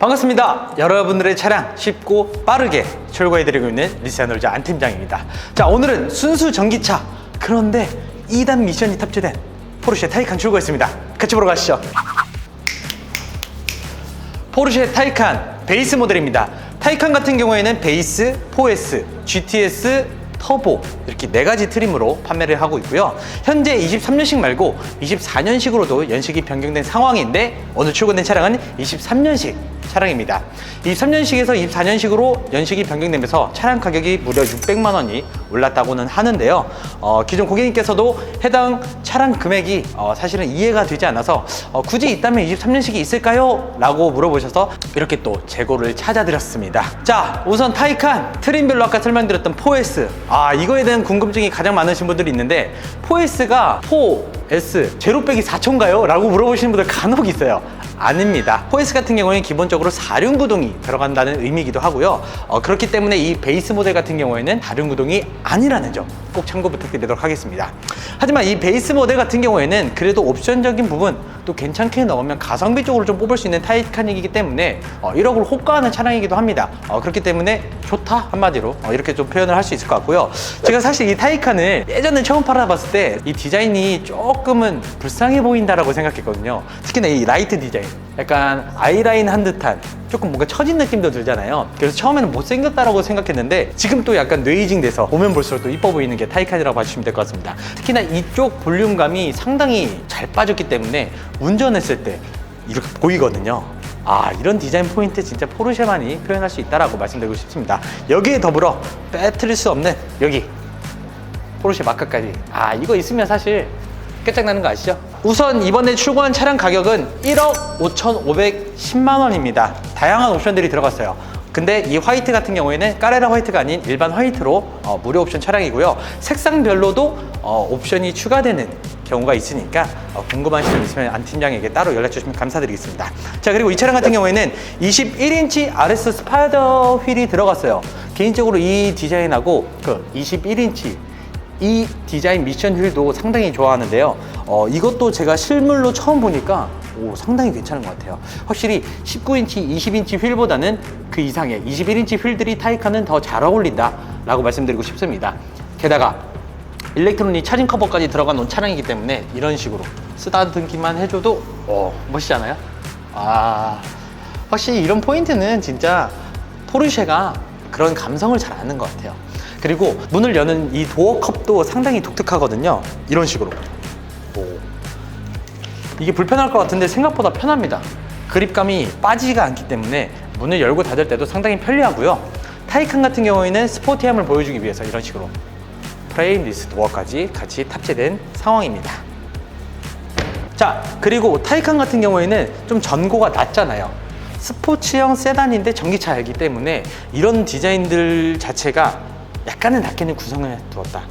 반갑습니다. 여러분들의 차량 쉽고 빠르게 철거해드리고 있는 리사놀즈 안 팀장입니다. 자, 오늘은 순수 전기차. 그런데 2단 미션이 탑재된 포르쉐 타이칸 출고했습니다. 같이 보러 가시죠. 포르쉐 타이칸 베이스 모델입니다. 타이칸 같은 경우에는 베이스, 4S, GTS, 터보 이렇게 네 가지 트림으로 판매를 하고 있고요. 현재 23년식 말고 24년식으로도 연식이 변경된 상황인데 오늘 출고된 차량은 23년식 차량입니다. 23년식에서 24년식으로 연식이 변경되면서 차량 가격이 무려 600만 원이 올랐다고는 하는데요. 어, 기존 고객님께서도 해당 차량 금액이 어, 사실은 이해가 되지 않아서 어, 굳이 있다면 23년식이 있을까요? 라고 물어보셔서 이렇게 또 재고를 찾아드렸습니다. 자, 우선 타이칸 트림별로 아까 설명드렸던 4S. 아, 이거에 대한 궁금증이 가장 많으신 분들이 있는데 4S가 4S 제로백이 4초인가요? 라고 물어보시는 분들 간혹 있어요. 아닙니다. 4S 같은 경우에는 기본적으로 4륜 구동이 들어간다는 의미이기도 하고요. 어, 그렇기 때문에 이 베이스 모델 같은 경우에는 4륜 구동이 아니라는 점 꼭 참고 부탁드리도록 하겠습니다. 하지만 이 베이스 모델 같은 경우에는 그래도 옵션적인 부분 또 괜찮게 넣으면 가성비 쪽으로 좀 뽑을 수 있는 타이칸이기 때문에 어, 1억을 호가하는 차량이기도 합니다. 어, 그렇기 때문에 좋다 한마디로 어, 이렇게 좀 표현을 할 수 있을 것 같고요. 제가 사실 이 타이칸을 예전에 처음 팔아봤을 때 이 디자인이 조금 은 불쌍해 보인다라고 생각했거든요. 특히나 이 라이트 디자인, 약간 아이라인 한 듯한 조금 뭔가 처진 느낌도 들잖아요. 그래서 처음에는 못생겼다라고 생각했는데 지금 또 약간 뇌이징 돼서 보면 볼수록 또 이뻐 보이는 게 타이칸이라고 봐주시면 될 것 같습니다. 특히나 이쪽 볼륨감이 상당히 잘 빠졌기 때문에 운전했을 때 이렇게 보이거든요. 아 이런 디자인 포인트 진짜 포르쉐만이 표현할 수 있다라고 말씀드리고 싶습니다. 여기에 더불어 빼뜨릴 수 없는 여기 포르쉐 마크까지 아 이거 있으면 사실 끝장나는 거 아시죠? 우선 이번에 출고한 차량 가격은 1억 5,510만 원입니다. 다양한 옵션들이 들어갔어요. 근데 이 화이트 같은 경우에는 까레라 화이트가 아닌 일반 화이트로 어, 무료 옵션 차량이고요. 색상별로도 어, 옵션이 추가되는 경우가 있으니까 어, 궁금하신 점 있으면 안 팀장에게 따로 연락 주시면 감사드리겠습니다. 자 그리고 이 차량 같은 경우에는 21인치 RS 스파이더 휠이 들어갔어요. 개인적으로 이 디자인하고 그 21인치 이 디자인 미션 휠도 상당히 좋아하는데요. 어, 이것도 제가 실물로 처음 보니까 오, 상당히 괜찮은 것 같아요. 확실히 19인치, 20인치 휠보다는 그 이상의 21인치 휠들이 타이칸은 더잘 어울린다 라고 말씀드리고 싶습니다. 게다가 일렉트로닉 차징 커버까지 들어간 놓은 차량이기 때문에 이런 식으로 쓰다듬기만 해줘도 오, 멋있잖아요. 아, 확실히 이런 포인트는 진짜 포르쉐가 그런 감성을 잘 아는 것 같아요. 그리고 문을 여는 이 도어 컵도 상당히 독특하거든요. 이런 식으로. 오. 이게 불편할 것 같은데 생각보다 편합니다. 그립감이 빠지지가 않기 때문에 문을 열고 닫을 때도 상당히 편리하고요. 타이칸 같은 경우에는 스포티함을 보여주기 위해서 이런 식으로 프레임 리스 도어까지 같이 탑재된 상황입니다. 자, 그리고 타이칸 같은 경우에는 좀 전고가 낮잖아요. 스포츠형 세단인데 전기차이기 때문에 이런 디자인들 자체가 약간은 낮게는 구성을 두었다.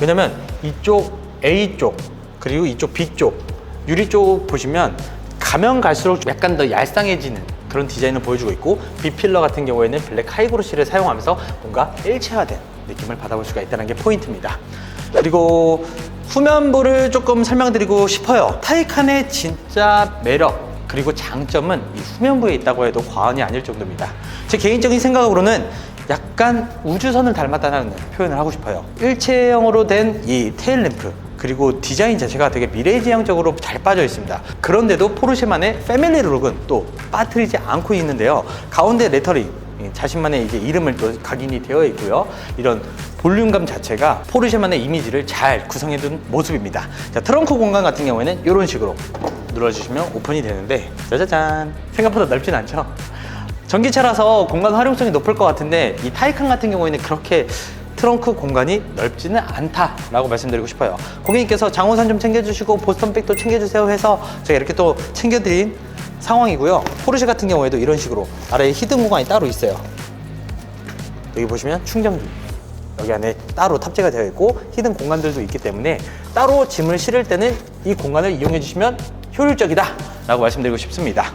왜냐면 이쪽 A 쪽 그리고 이쪽 B 쪽 유리 쪽 보시면 가면 갈수록 약간 더 얄쌍해지는 그런 디자인을 보여주고 있고 B 필러 같은 경우에는 블랙 하이그로시를 사용하면서 뭔가 일체화된 느낌을 받아볼 수가 있다는 게 포인트입니다. 그리고 후면부를 조금 설명드리고 싶어요. 타이칸의 진짜 매력 그리고 장점은 이 후면부에 있다고 해도 과언이 아닐 정도입니다. 제 개인적인 생각으로는 약간 우주선을 닮았다는 표현을 하고 싶어요. 일체형으로 된 이 테일 램프 그리고 디자인 자체가 되게 미래지향적으로 잘 빠져 있습니다. 그런데도 포르쉐만의 패밀리 룩은 또 빠뜨리지 않고 있는데요. 가운데 레터링 이 자신만의 이제 이름을 또 각인이 되어 있고요. 이런 볼륨감 자체가 포르쉐만의 이미지를 잘 구성해둔 모습입니다. 자, 트렁크 공간 같은 경우에는 이런 식으로 눌러주시면 오픈이 되는데 짜자잔 생각보다 넓진 않죠? 전기차라서 공간 활용성이 높을 것 같은데 이 타이칸 같은 경우에는 그렇게 트렁크 공간이 넓지는 않다라고 말씀드리고 싶어요. 고객님께서 장호산 좀 챙겨주시고 보스턴백도 챙겨주세요 해서 제가 이렇게 또 챙겨드린 상황이고요. 포르쉐 같은 경우에도 이런 식으로 아래에 히든 공간이 따로 있어요. 여기 보시면 충전기 여기 안에 따로 탑재가 되어 있고 히든 공간들도 있기 때문에 따로 짐을 실을 때는 이 공간을 이용해 주시면 효율적이다 라고 말씀드리고 싶습니다.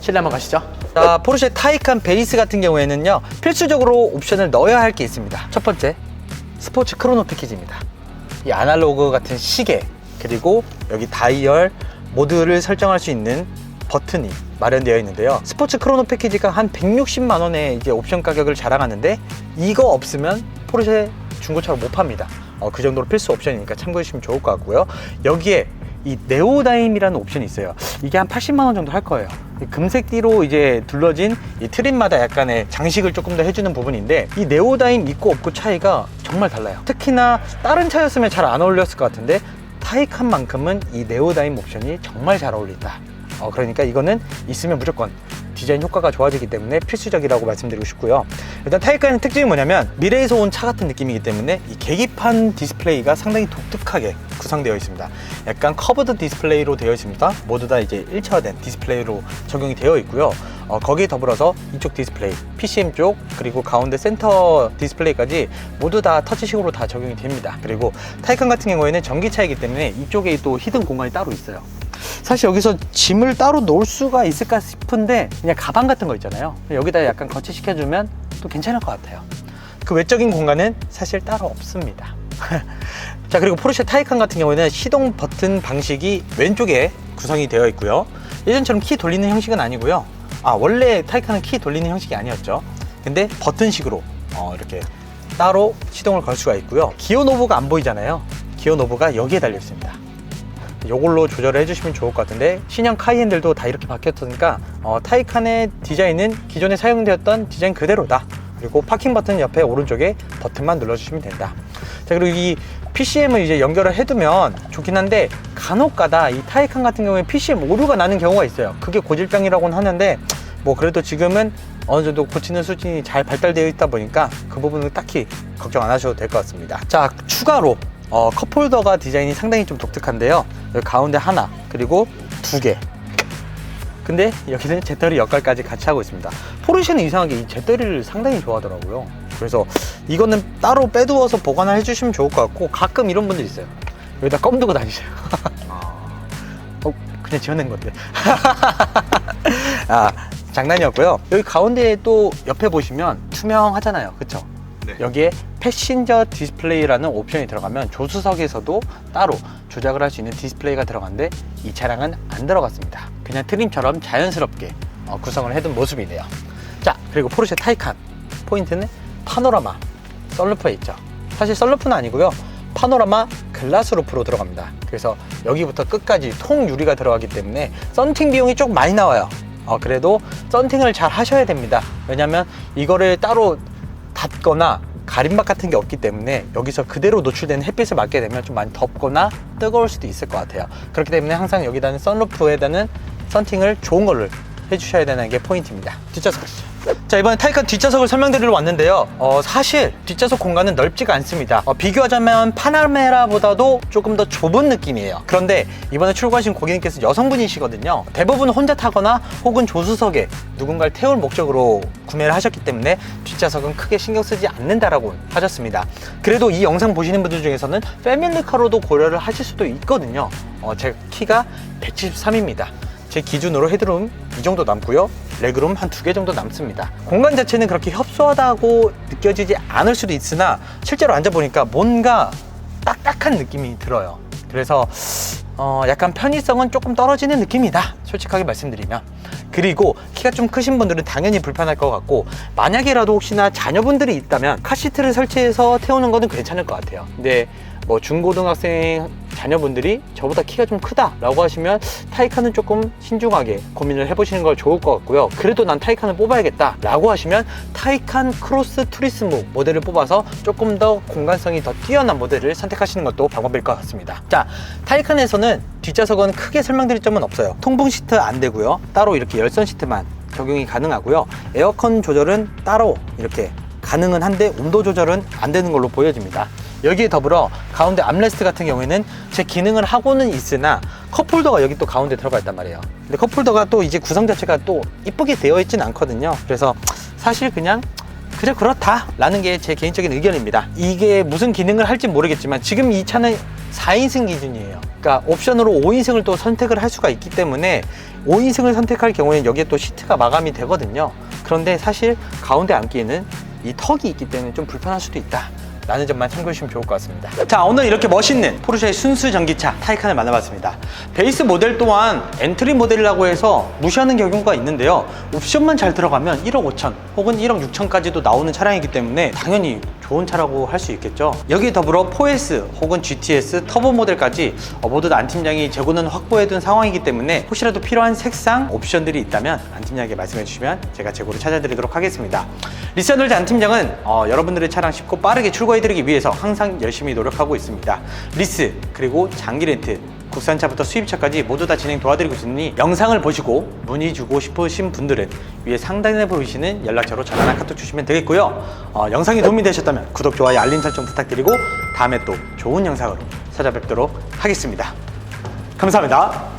실내 한번 가시죠. 자, 포르쉐 타이칸 베이스 같은 경우에는요, 필수적으로 옵션을 넣어야 할 게 있습니다. 첫 번째, 스포츠 크로노 패키지입니다. 이 아날로그 같은 시계, 그리고 여기 다이얼, 모드를 설정할 수 있는 버튼이 마련되어 있는데요. 스포츠 크로노 패키지가 한 160만 원의 이제 옵션 가격을 자랑하는데 이거 없으면 포르쉐 중고차로 못 팝니다. 어, 그 정도로 필수 옵션이니까 참고해 주시면 좋을 것 같고요. 여기에 이 네오다임이라는 옵션이 있어요. 이게 한 80만 원 정도 할 거예요. 이 금색 띠로 이제 둘러진 이 트림마다 약간의 장식을 조금 더 해주는 부분인데 이 네오다임 있고 없고 차이가 정말 달라요. 특히나 다른 차였으면 잘 안 어울렸을 것 같은데 타이칸만큼은 이 네오다임 옵션이 정말 잘 어울린다. 어, 그러니까 이거는 있으면 무조건 디자인 효과가 좋아지기 때문에 필수적이라고 말씀드리고 싶고요. 일단 타이칸의 특징이 뭐냐면 미래에서 온 차 같은 느낌이기 때문에 이 계기판 디스플레이가 상당히 독특하게 구성되어 있습니다. 약간 커브드 디스플레이로 되어 있습니다. 모두 다 이제 일차화된 디스플레이로 적용이 되어 있고요. 어, 거기에 더불어서 이쪽 디스플레이, PCM 쪽 그리고 가운데 센터 디스플레이까지 모두 다 터치식으로 다 적용이 됩니다. 그리고 타이칸 같은 경우에는 전기차이기 때문에 이쪽에 또 히든 공간이 따로 있어요. 사실 여기서 짐을 따로 놓을 수가 있을까 싶은데 그냥 가방 같은 거 있잖아요. 여기다 약간 거치시켜주면 또 괜찮을 것 같아요. 그 외적인 공간은 사실 따로 없습니다. 자 그리고 포르쉐 타이칸 같은 경우에는 시동 버튼 방식이 왼쪽에 구성이 되어 있고요. 예전처럼 키 돌리는 형식은 아니고요. 아 원래 타이칸은 키 돌리는 형식이 아니었죠. 근데 버튼식으로 어, 이렇게 따로 시동을 걸 수가 있고요. 기어 노브가 안 보이잖아요. 기어 노브가 여기에 달려 있습니다. 이걸로 조절을 해주시면 좋을 것 같은데 신형 카이엔들도 다 이렇게 바뀌었으니까 어, 타이칸의 디자인은 기존에 사용되었던 디자인 그대로다. 그리고 파킹 버튼 옆에 오른쪽에 버튼만 눌러주시면 된다. 자 그리고 이 PCM을 이제 연결을 해두면 좋긴 한데 간혹가다 이 타이칸 같은 경우에 PCM 오류가 나는 경우가 있어요. 그게 고질병이라고는 하는데 뭐 그래도 지금은 어느 정도 고치는 수준이 잘 발달되어 있다 보니까 그 부분은 딱히 걱정 안 하셔도 될 것 같습니다. 자 추가로 어, 컵홀더가 디자인이 상당히 좀 독특한데요. 여기 가운데 하나, 그리고 두 개. 근데 여기는 제떨이 역할까지 같이 하고 있습니다. 포르쉐는 이상하게 이 제떨이를 상당히 좋아하더라고요. 그래서 이거는 따로 빼두어서 보관을 해주시면 좋을 것 같고 가끔 이런 분들 있어요. 여기다 껌 두고 다니세요. 어, 그냥 지어낸 건데. 아, 장난이었고요. 여기 가운데 또 옆에 보시면 투명하잖아요. 그쵸? 네. 여기에 패신저 디스플레이라는 옵션이 들어가면 조수석에서도 따로 조작을 할 수 있는 디스플레이가 들어갔는데 이 차량은 안 들어갔습니다. 그냥 트림처럼 자연스럽게 어, 구성을 해둔 모습이네요. 자, 그리고 포르쉐 타이칸 포인트는 파노라마 썬루프에 있죠. 사실 썬루프는 아니고요. 파노라마 글라스 루프로 들어갑니다. 그래서 여기부터 끝까지 통 유리가 들어가기 때문에 썬팅 비용이 좀 많이 나와요. 어, 그래도 썬팅을 잘 하셔야 됩니다. 왜냐면 이거를 따로 닫거나 가림막 같은 게 없기 때문에 여기서 그대로 노출되는 햇빛을 맞게 되면 좀 많이 덥거나 뜨거울 수도 있을 것 같아요. 그렇기 때문에 항상 여기다는 썬루프에다는 썬팅을 좋은 걸로 해주셔야 되는 게 포인트입니다. 뒷좌석 가시죠. 자 이번에 타이칸 뒷좌석을 설명드리러 왔는데요 어, 사실 뒷좌석 공간은 넓지가 않습니다 어, 비교하자면 파나메라보다도 조금 더 좁은 느낌이에요 그런데 이번에 출고하신 고객님께서 여성분이시거든요 대부분 혼자 타거나 혹은 조수석에 누군가를 태울 목적으로 구매를 하셨기 때문에 뒷좌석은 크게 신경 쓰지 않는다라고 하셨습니다 그래도 이 영상 보시는 분들 중에서는 패밀리카로도 고려를 하실 수도 있거든요 어, 제 키가 173입니다 제 기준으로 헤드룸 이 정도 남고요. 레그룸 한 두 개 정도 남습니다. 공간 자체는 그렇게 협소하다고 느껴지지 않을 수도 있으나 실제로 앉아보니까 뭔가 딱딱한 느낌이 들어요. 그래서 어, 약간 편의성은 조금 떨어지는 느낌이다. 솔직하게 말씀드리면. 그리고 키가 좀 크신 분들은 당연히 불편할 것 같고 만약에라도 혹시나 자녀분들이 있다면 카시트를 설치해서 태우는 거는 괜찮을 것 같아요. 근데 뭐 중고등학생 자녀분들이 저보다 키가 좀 크다라고 하시면 타이칸은 조금 신중하게 고민을 해보시는 걸 좋을 것 같고요. 그래도 난 타이칸을 뽑아야겠다라고 하시면 타이칸 크로스 투리스모 모델을 뽑아서 조금 더 공간성이 더 뛰어난 모델을 선택하시는 것도 방법일 것 같습니다. 자, 타이칸에서는 뒷좌석은 크게 설명드릴 점은 없어요. 통풍 시트 안 되고요. 따로 이렇게 열선 시트만 적용이 가능하고요. 에어컨 조절은 따로 이렇게 가능은 한데 온도 조절은 안 되는 걸로 보여집니다. 여기에 더불어 가운데 암레스트 같은 경우에는 제 기능을 하고는 있으나 컵홀더가 여기 또 가운데 들어가 있단 말이에요. 근데 컵홀더가 또 이제 구성 자체가 또 이쁘게 되어 있진 않거든요. 그래서 사실 그냥 그저 그렇다 라는 게 제 개인적인 의견입니다. 이게 무슨 기능을 할지 모르겠지만 지금 이 차는 4인승 기준이에요. 그러니까 옵션으로 5인승을 또 선택을 할 수가 있기 때문에 5인승을 선택할 경우에는 여기에 또 시트가 마감이 되거든요. 그런데 사실 가운데 앉기에는 이 턱이 있기 때문에 좀 불편할 수도 있다. 라는 점만 참고해 주시면 좋을 것 같습니다. 자, 오늘 이렇게 멋있는 포르쉐의 순수 전기차 타이칸을 만나봤습니다. 베이스 모델 또한 엔트리 모델이라고 해서 무시하는 경우가 있는데요. 옵션만 잘 들어가면 1억 5천 혹은 1억 6천까지도 나오는 차량이기 때문에 당연히 좋은 차라고 할 수 있겠죠. 여기 더불어 4S 혹은 GTS 터보 모델까지 어, 다안 팀장이 재고는 확보해둔 상황이기 때문에 혹시라도 필요한 색상 옵션들이 있다면 안 팀장에게 말씀해 주시면 제가 재고를 찾아드리도록 하겠습니다. 리사놀즈 안 팀장은 어, 여러분들의 차량 쉽고 빠르게 출고해드리기 위해서 항상 열심히 노력하고 있습니다. 리스 그리고 장기 렌트 국산차부터 수입차까지 모두 다 진행 도와드리고 있으니 영상을 보시고 문의 주고 싶으신 분들은 위에 상단에 보이시는 연락처로 전화나 카톡 주시면 되겠고요. 어, 영상이 도움이 되셨다면 구독, 좋아요, 알림 설정 부탁드리고 다음에 또 좋은 영상으로 찾아뵙도록 하겠습니다. 감사합니다.